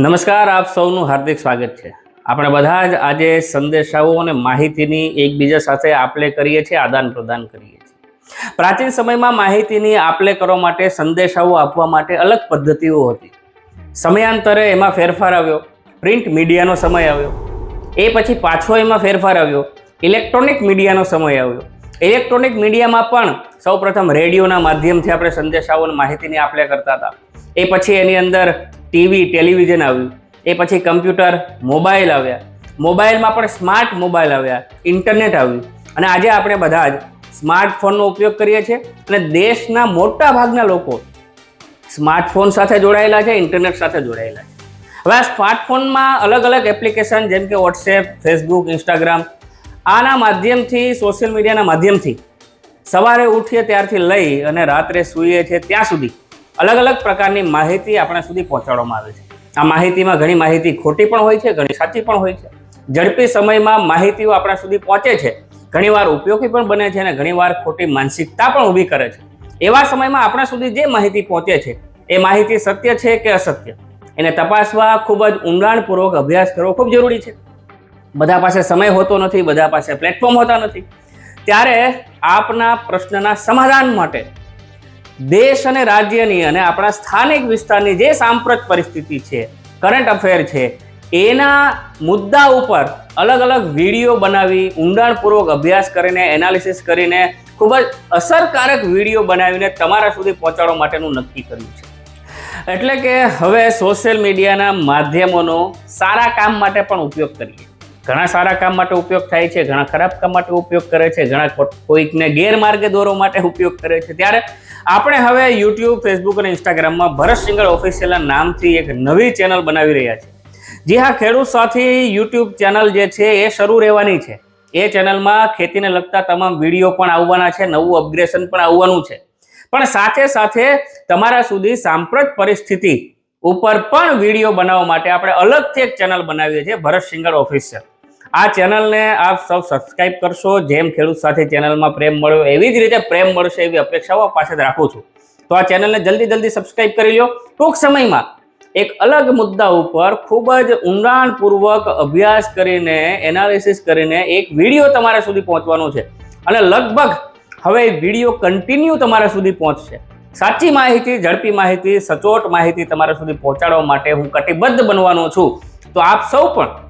નમસ્કાર, આપ સૌનું હાર્દિક સ્વાગત છે. આપણે બધા જ આજે સંદેશાઓ અને માહિતીની એકબીજા સાથે આપલે કરીએ છીએ, આદાન પ્રદાન કરીએ છીએ. પ્રાચીન સમયમાં માહિતીની આપલે કરવા માટે સંદેશાઓ આપવા માટે અલગ પદ્ધતિઓ હતી. સમયાંતરે એમાં ફેરફાર આવ્યો. પ્રિન્ટ મીડિયાનો સમય આવ્યો. એ પછી પાછો એમાં ફેરફાર આવ્યો. ઇલેક્ટ્રોનિક મીડિયાનો સમય આવ્યો. ઇલેક્ટ્રોનિક મીડિયામાં પણ સૌપ્રથમ રેડિયોના માધ્યમથી આપણે સંદેશાઓ અને માહિતીની આપલે કરતા હતા. એ પછી એની અંદર ટીવી ટેલિવિઝન આવ્યું. એ પછી કમ્પ્યુટર મોબાઈલ આવ્યા. મોબાઈલમાં પણ સ્માર્ટ મોબાઈલ આવ્યા. ઇન્ટરનેટ આવ્યું. અને આજે આપણે બધા જ સ્માર્ટફોનનો ઉપયોગ કરીએ છીએ અને દેશના મોટા ભાગના લોકો સ્માર્ટફોન સાથે જોડાયેલા છે ઇન્ટરનેટ સાથે જોડાયેલા છે. હવે આ સ્માર્ટફોનમાં અલગ અલગ એપ્લિકેશન જેમ કે વોટ્સએપ ફેસબુક ઇન્સ્ટાગ્રામ આના માધ્યમથી સોશિયલ મીડિયાના માધ્યમથી સવારે ઉઠીએ ત્યારથી લઈ અને રાત્રે સૂઈએ છીએ ત્યાં સુધી. અલગ અલગ પ્રકારની માહિતી આપણા સુધી પહોંચાડવામાં આવે છે. આ માહિતીમાં ઘણી માહિતી ખોટી પણ હોય છે, ઘણી સાચી પણ હોય છે. ઝડપી સમયમાં માહિતીઓ આપણા સુધી પહોંચે છે. ઘણીવાર ઉપયોગી પણ બને છે અને ઘણીવાર ખોટી માનસિકતા પણ ઊભી કરે છે. એવા સમયમાં આપણા સુધી જે માહિતી પહોંચે છે, એ માહિતી સત્ય છે કે અસત્ય? એને તપાસવા ખૂબ જ ઊંડાણપૂર્વક અભ્યાસ કરવો ખૂબ જરૂરી છે. બધા પાસે સમય હોતો નથી, બધા પાસે પ્લેટફોર્મ હોતા નથી. ત્યારે આપના પ્રશ્નના સમાધાન માટે દેશ અને રાજ્યની અને આપણા સ્થાનિક વિસ્તારની જે સાંપ્રત પરિસ્થિતિ છે કરંટ અફેર છે, એના મુદ્દા ઉપર અલગ અલગ વીડિયો બનાવી, ઊંડાણપૂર્વક અભ્યાસ કરીને એનાલિસિસ કરીને, ખૂબ જ અસરકારક વીડિયો બનાવીને તમારા સુધી પહોંચાડવા માટેનું નક્કી કર્યું છે. એટલે કે હવે સોશિયલ મીડિયાના માધ્યમોનો સારા કામ માટે પણ ઉપયોગ કરીએ. ઘણા સારા કામ માટે ઉપયોગ થાય છે, ઘણા ખરાબ કામ માટે ઉપયોગ કરે છે, ઘણા કોઈકને ગેરમાર્ગે દોરવા માટે ઉપયોગ કરે છે. ત્યારે આપણે હવે યુટ્યુબ, ફેસબુક અને ઇન્સ્ટાગ્રામમાં ભરત સિંગલ ઓફિશિયલના નામથી એક નવી ચેનલ બનાવી રહ્યા છે. જી હા ખેડૂત સાથી યુટ્યુબ ચેનલ જે છે એ શરૂ રહેવાની છે. એ ચેનલમાં ખેતીને લગતા તમામ વીડિયો પણ આવવાના છે, નવું અપગ્રેશન પણ આવવાનું છે. પણ સાથે સાથે તમારા સુધી સાંપ્રત પરિસ્થિતિ ઉપર પણ વીડિયો બનાવવા માટે આપણે અલગથી એક ચેનલ બનાવીએ છીએ, ભરત સિંગલ ઓફિશિયલ. આ ચેનલને આપ સૌ સબસ્ક્રાઇબ કરશો. જેમ ખેડૂત સાથે ચેનલમાં પ્રેમ મળ્યો, એવી જ રીતે પ્રેમ મળશે એવી અપેક્ષાઓ પાસે રાખું છું. તો આ ચેનલને જલ્દી જલ્દી સબસ્ક્રાઇબ કરી લો ટૂંક સમયમાં એક અલગ મુદ્દા ઉપર ખૂબ જ ઊંડાણપૂર્વક અભ્યાસ કરીને એનાલિસિસ કરીને એક વીડિયો તમારા સુધી પહોંચવાનો છે. અને લગભગ હવે વીડિયો કન્ટિન્યુ તમારા સુધી પહોંચશે. સાચી માહિતી, ઝડપી માહિતી, સચોટ માહિતી તમારા સુધી પહોંચાડવા માટે હું કટિબદ્ધ બનવાનો છું. તો આપ સૌ પણ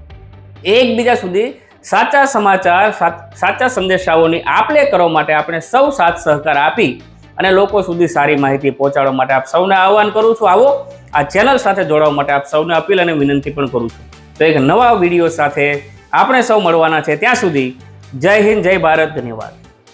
એકબીજા સુધી સાચા સમાચાર, સાચ- સંદેશાઓની આપલે કરવા માટે આપણે સૌ સાથ સહકાર આપી અને લોકો સુધી સારી માહિતી પહોંચાડવા માટે આપ સૌને આહવાન કરું છું. આવો, આ ચેનલ સાથે જોડાવા માટે આપ સૌને અપીલ અને વિનંતી પણ કરું છું. તો એક નવા વીડિયો સાથે આપણે સૌ મળવાના છે. ત્યાં સુધી જય હિન્દ, જય ભારત, ધન્યવાદ.